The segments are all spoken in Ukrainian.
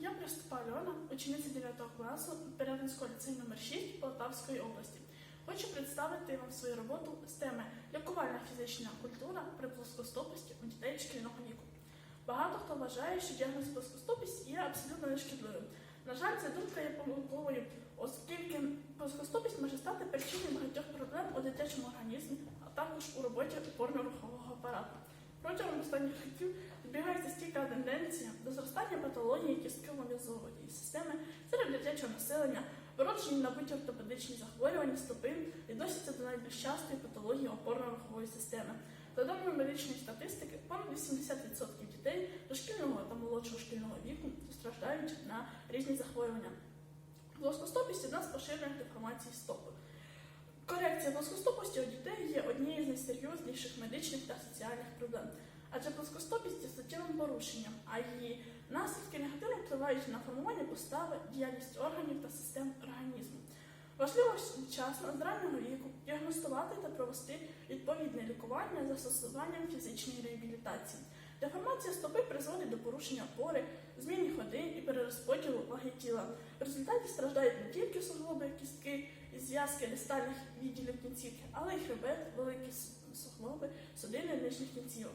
я приступа Альона, учениця 9 класу Перевинського ліцею номер 6 Полтавської області. Хочу представити вам свою роботу з теми лікувальна фізична культура при плоскостопості у дітей шкільного віку. Багато хто вважає, що діагноз плоскостопість є абсолютно нешкідливим. На жаль, ця думка є помилковою, оскільки плоскостопість може стати причиною багатьох проблем у дитячому організмі, а також у роботі опорно-рухового апарату. Протягом останніх років збігається стійка тенденція до зростання патології кістково-м'язової системи серед дитячого населення, вироджені набуті ортопедичні захворювання стопи відносяться до найбільш частої патології опорно-рухової системи. За даними медичної статистики, понад 80% дітей дошкільного та молодшого шкільного віку страждають на різні захворювання. Плоскостопість одна з поширених деформацій стопи. Корекція плоскостопості у дітей є однією з найсерйозніших медичних та соціальних проблем. Адже плоскостопість є суттєвим порушенням, а її наслідки негативно впливають на формування постави, діяльність органів та систем організму. Важливо вчасно з раннього віку діагностувати та провести відповідне лікування за застосуванням фізичної реабілітації. Деформація стопи призводить до порушення опори, зміни ходи і перерозподілу ваги тіла. В результаті страждають не тільки суглоби, кістки і зв'язки дистальних відділів кінцівки, але й хребет, великі с- суглоби, судини нижніх кінцівок.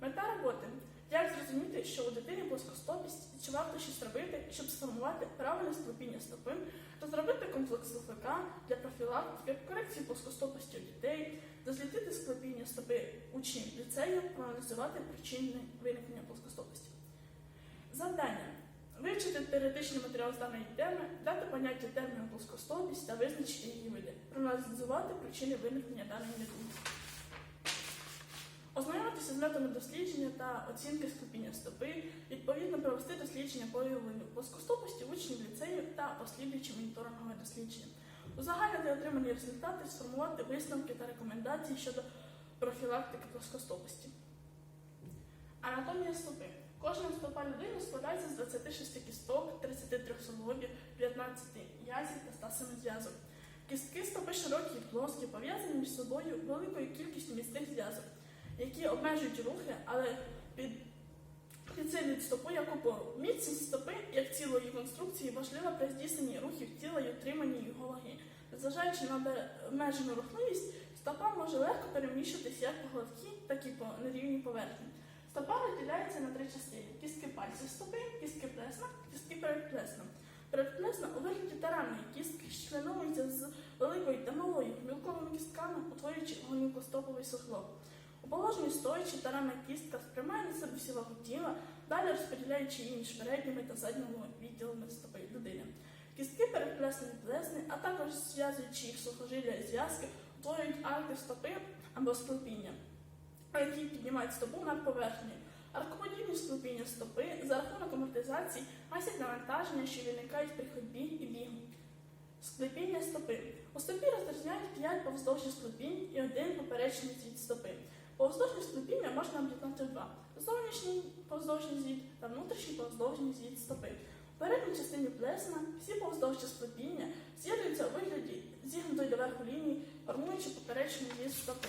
Мета роботи як зрозуміти, що у дитині плоскостопість і чи варто щось робити, щоб сформувати правильне склепіння стопи, розробити комплекс ЛФК для профілактики, корекції плоскостопості у дітей, дослідити склепіння стопи учнів ліцею, проаналізувати причини виникнення плоскостопості. Завдання вивчити теоретичний матеріал з даної теми, дати поняття терміну плоскостопість та визначити її види, проаналізувати причини виникнення даної недуги. Ознайомитися з методами дослідження та оцінки склепіння стопи, відповідно провести дослідження по виявленню плоскостопості учнів ліцею та послідуючі моніторингове дослідження. Узагальнити отримані результати, сформувати висновки та рекомендації щодо профілактики плоскостопості. Анатомія стопи. Кожна стопа людини складається з 26 кісток, 33 суглобів, 15 язів та 107 зв'язок. Кістки стопи широкі і плоскі, пов'язані між собою великою кількістю міцних зв'язок, які обмежують рухи, але під підсилюють стопу як опору. Міцність стопи, як цілої конструкції, важлива при здійсненні рухів тіла і утриманні його ваги. Незважаючи на обмежену рухливість, стопа може легко переміщуватися як по гладкій, так і по нерівній поверхні. Стопа розділяється на три частини: кістки пальців стопи, кістки плесна, кістки передплесна. Передплесна у вигляді таранної кістки членується з великою та малою мілковими кістками, утворюючи гонікостоповий суглоб. У положенні стоячи таранна кістка сприймає на себе всю вагу тіла, далі розподіляючи її між передніми та задніми відділами стопи людини. Кістки передплесні плесни, а також зв'язуючи їх сухожилля і зв'язки, утворюють арки стопи або склепіння які піднімають стопу над поверхнею. Аркоподібні склепіння стопи за рахунок амортизації гасять навантаження, що виникають при ходьбі і бігу. Склепіння стопи. У стопі розрізняють 5 повздовжних склепінь і один поперечний звід стопи. Повздовжні склепіння можна об'єднати в два: зовнішній повздовжній звід та внутрішній повздовжній звід стопи. У передній частині плесна всі повздовжні склепіння з'єднуються у вигляді зігнутої до верху лінії, формуючи поперечний звід стопи.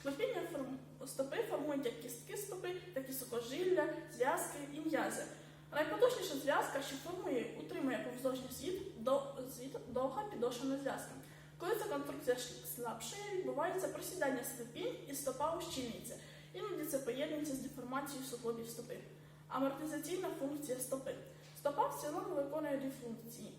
Склепіння форм... стопи формують як кістки стопи, так і сухожилля, зв'язки і м'язи. Найпотужніша зв'язка, що формує утримує повздовжній звід, до... звід довга підошвена зв'язка. Коли ця конструкція слабшає, відбувається просідання склепінь і стопа ущільнюється. Іноді це поєднується з деформацією суглобів стопи. Амортизаційна функція стопи. Стопа в цілому виконує дві функції.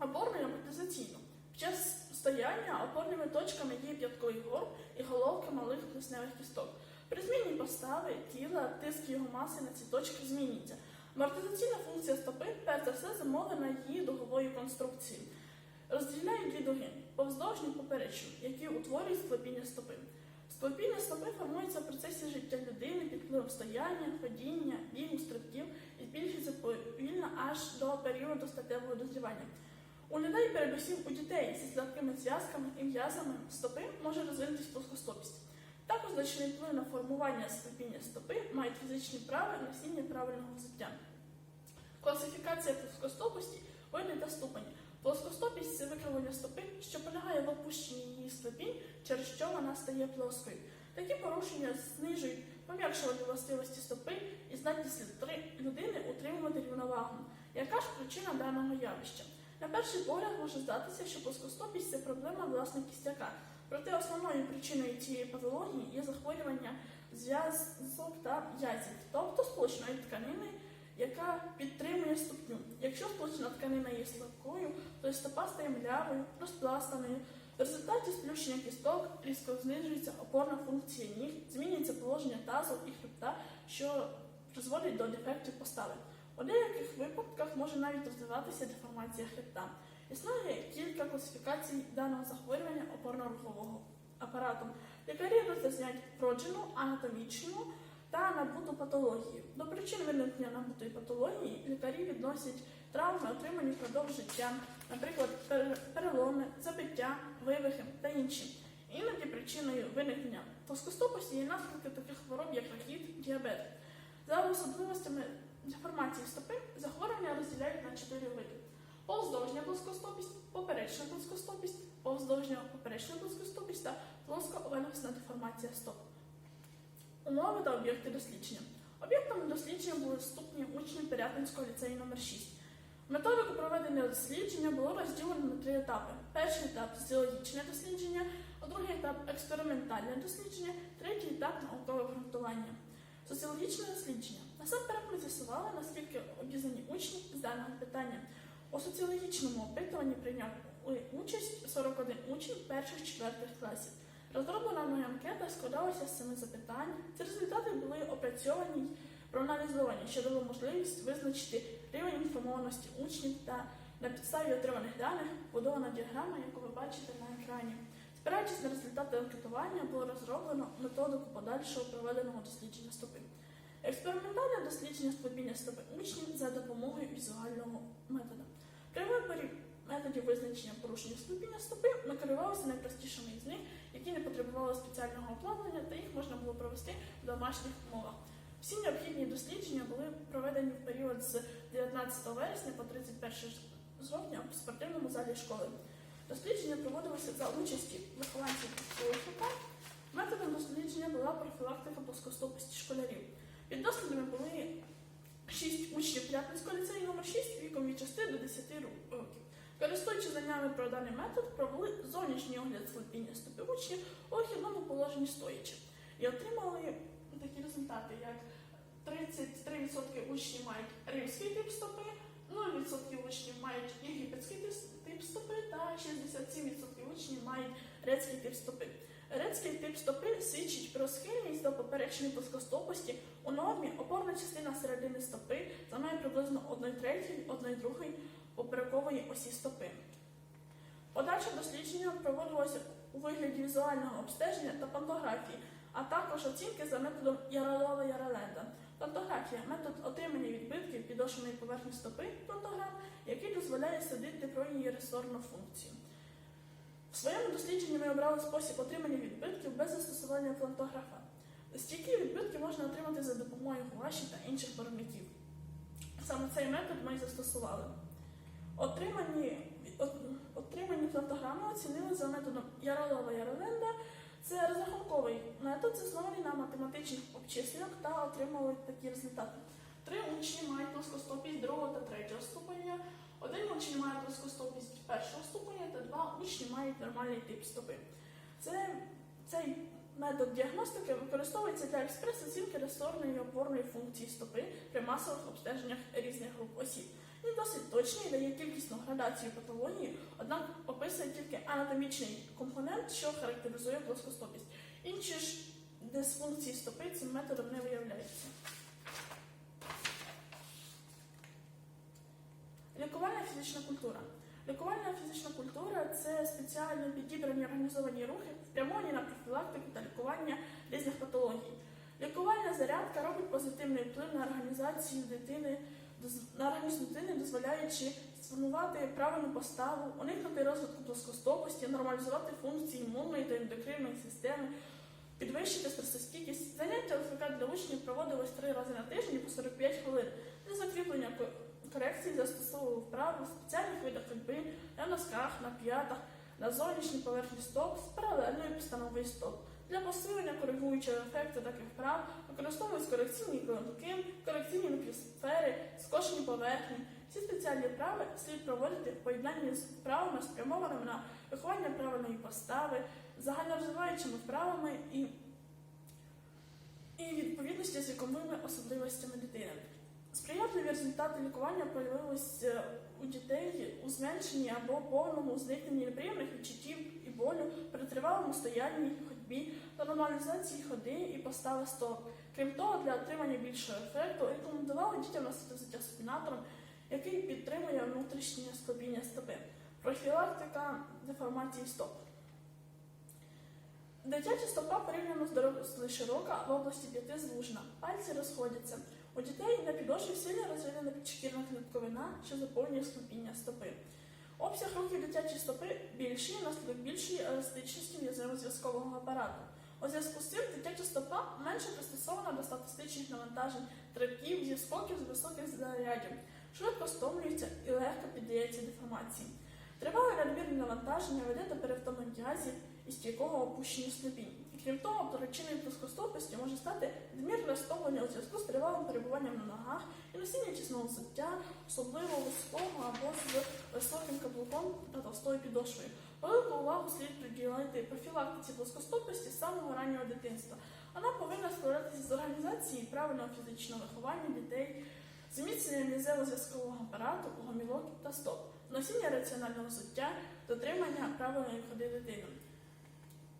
Опорну і амортизаційну. Під час стояння опорними точками є п'ятковий горб і головки малих плесневих кісток. При зміні постави тіла тиск його маси на ці точки змінюється. Амортизаційна функція стопи, перш за все, замовлена її дуговою конструкцією. Розділяють дві дуги повздовжню і які утворюють склепіння стопи. Склепіння стопи формується в процесі життя людини під впливом стояння, ходіння, бігу, стрибків і збільшується повільно аж до періоду статевого дозрівання. У людей, передусім у дітей зі слабкими зв'язками і м'язами стопи може розвинутись плоскостопість. Також значний вплив на формування склепіння стопи мають фізичні прави носіння правильного взуття. Класифікація плоскостопості, види та ступені. Плоскостопість це викривлення стопи, що полягає в опущенні її склепінь, через що вона стає плоскою. Такі порушення знижують пом'якшувати властивості стопи і здатність людини утримувати рівновагу. Яка ж причина даного явища? На перший погляд може здатися, що плоскостопість це проблема власне кістяка. Проте основною причиною цієї патології є захворювання зв'язок та язів, тобто сполучної тканини, яка підтримує ступню. Якщо сполучна тканина є слабкою, то стопа стає млявою, розпластаною. В результаті сплющення кісток різко знижується опорна функція ніг, змінюється положення тазу і хребта, що призводить до дефектів постави. У деяких випадках може навіть розвиватися деформація хребта. Існує кілька класифікацій даного захворювання опорно-рухового апарату. Лікарі розрізняють вроджену, анатомічну та набуту патологію. До причин виникнення набутої патології лікарі відносять травми, отримані впродовж життя, наприклад, переломи, забиття, вивихи та інші. Іноді причиною виникнення плоскостопості є наслідки таких хвороб, як рахіт, діабет. За особливостями деформації стопи захворювання розділяють на чотири види: повздовжня плоскостопість, поперечна плоскостопість, повздовжня поперечна плоскостопість та плоско-овальгосна деформація стоп. Умови та об'єкти дослідження. Об'єктами дослідження були вступні учні Пирятинського ліцею номер 6 Методику проведення дослідження було розділено на три етапи. Перший етап фізіологічне дослідження, другий етап експериментальне дослідження, третій етап наукове обґрунтування. Соціологічне дослідження. Насамперед ми з'ясували, наскільки обізнані учні з даного питання. У соціологічному опитуванні прийняв участь 41 учень перших-четвертих класів. Розроблена мною анкета складалася з семи запитань. Ці результати були опрацьовані проаналізовані, що дало можливість визначити рівень інформованості учнів та на підставі отриманих даних будована діаграма, яку ви бачите на екрані. Спираючись на результати анкетування, було розроблено методику подальшого проведеного дослідження стопи. Експериментальне дослідження склепіння стопи учнів за допомогою візуального методу. При виборі методів визначення порушення склепіння стопи ми керувалися найпростішими із них, які не потребували спеціального обладнання, та їх можна було провести в домашніх умовах. Всі необхідні дослідження були проведені в період з 19 вересня по 31 жовтня в спортивному залі школи. Дослідження проводилося за участі вихованців УФК. Методом дослідження була профілактика плоскостопості школярів. Під дослідами були 6 учнів П'ятницького ліцею номер 6 віком від 6 до 10 років. Користуючись знаннями про даний метод, провели зовнішній огляд склепіння стопи учнів у вихідному положенні стоячи і отримали такі результати, як 33% учнів мають римський тип стопи, 0% учнів мають єгипетський тип стопи та 67% учнів мають грецький тип стопи. Грецький тип стопи свідчить про схильність до поперечної плоскостопості. У нормі опорна частина середини стопи займає приблизно 1 третій, 1 другий поперекової осі стопи. Подальше дослідження проводилося у вигляді візуального обстеження та пантографії, а також оцінки за методом яролова яроленда Пантографія метод отримання відбитків підошвеної поверхні стопи плантограм, який дозволяє судити про її ресорну функцію. В своєму дослідженні ми обрали спосіб отримання відбитків без застосування плантографа. Стійкі відбитки можна отримати за допомогою гуаші та інших барвників. Саме цей метод ми і застосували. Отримані, от- отримані плантограми оцінили за методом Яролова Яроленда. Це розрахунковий метод, заснований на математичних обчисленнях та отримали такі результати. Три учні мають плоскостопість другого та третього ступеня, один учень має плоскостопість першого ступеня та два учні мають нормальний тип стопи. Це, цей метод діагностики використовується для експрес-оцінки ресорної і опорної функції стопи при масових обстеженнях різних груп осіб. Він досить точний, дає кількісну градацію патології, однак описує тільки анатомічний компонент, що характеризує плоскостопість. Інші ж дисфункції стопи цим методом не виявляються. Лікувальна фізична культура. Лікувальна фізична культура це спеціально підібрані організовані рухи, спрямовані на профілактику та лікування різних патологій. Лікувальна зарядка робить позитивний вплив на організацію дитини, на організм дитини, дозволяючи сформувати правильну поставу, уникнути розвитку плоскостопості, нормалізувати функції імунної та ендокринної системи, підвищити стресостійкість. Заняття ЛФК для учнів проводилось три рази на тиждень по 45 хвилин. Для закріплення корекції застосовували вправи в спеціальних видах ходьби на носках, на п'ятах, на зовнішній поверхні стоп з паралельною постановою стоп. Для посилення коригуючого ефекту таких вправ використовують корекційні ґрунтки, корекційні мікросфери, скошені поверхні. Ці спеціальні вправи слід проводити в поєднанні з вправами, спрямованими на виховання правильної постави, загальнорозвиваючими вправами і, і відповідності з віковими особливостями дитини. Сприятливі результати лікування проявилися у дітей у зменшенні або повному зникненні неприємних відчуттів і болю при тривалому стоянні, ходьбі та нормалізації ходи і постави стоп. Крім того, для отримання більшого ефекту рекомендували дітям носити взуття спінатором, який підтримує внутрішнє склепіння стопи. Профілактика деформації стоп. Дитяча стопа порівняно з дорослою широка в області п'яти звужена. Пальці розходяться. У дітей на підошві сильно розвинена підшкірна клітковина, що заповнює склепіння стопи. Обсяг рухів дитячої стопи більший внаслідок більшої еластичності м'язево-зв'язкового апарату. У зв'язку з цим дитяча стопа менше пристосована до статистичних навантажень, трибків, зіскоків з високих зарядів, швидко стомлюється і легко піддається деформації. Тривале надмірне навантаження веде до перевтому м'язів і стійкого опущення ступінь. Крім того, причиною плоскостопості може стати надмірне стомлення у зв'язку з тривалим перебуванням на ногах і носіння чесного взуття, особливо вузького або з високим каблуком та товстою підошвою. Велику увагу слід приділити профілактиці плоскостопості з самого раннього дитинства. Вона повинна складатися з організації правильного фізичного виховання дітей, зміцнення мізево-зв'язкового апарату, гомілок та стоп, носіння раціонального взуття, дотримання правильної ходи дитини.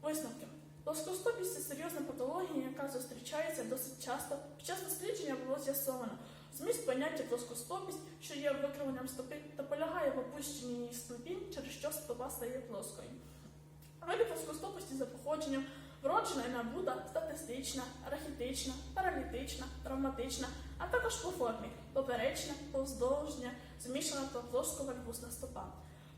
Висновки. Плоскостопість це серйозна патологія, яка зустрічається досить часто. Під час дослідження було з'ясовано зміст поняття плоскостопість, що є викривленням стопи, та полягає в опущенні її ступінь, через що стопа стає плоскою. Види плоскостопості за походженням вроджена і набута, статистична, рахітична, паралітична, травматична, а також по формі поперечна, повздовжня, змішана та плоско-вальгусна стопа.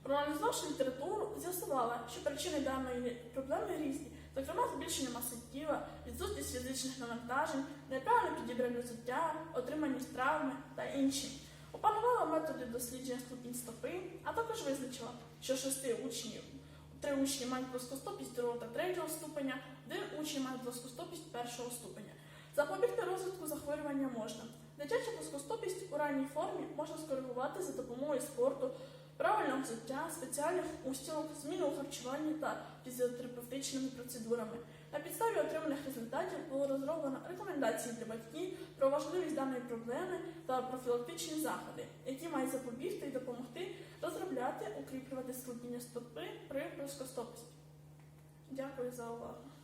Проаналізувавши літературу, з'ясувала, що причини даної проблеми різні, зокрема збільшення маси тіла, відсутність фізичних навантажень, неправильне підібране взуття, отриманість травми та інші. Опанувала методи дослідження ступінь стопи, а також визначила, що шести учнів, три учні мають плоскостопість другого та третього ступеня, один учень має плоскостопість першого ступеня. Запобігти розвитку захворювання можна. Дитяча плоскостопість у ранній формі можна скоригувати за допомогою спорту, правильного взуття, спеціальних устілок, зміни у харчуванні та фізіотерапевтичними процедурами. На підставі отриманих результатів було розроблено рекомендації для батьків про важливість даної проблеми та профілактичні заходи, які мають запобігти і допомогти розробляти, укріплювати склепіння стопи при плоскостопості. Дякую за увагу.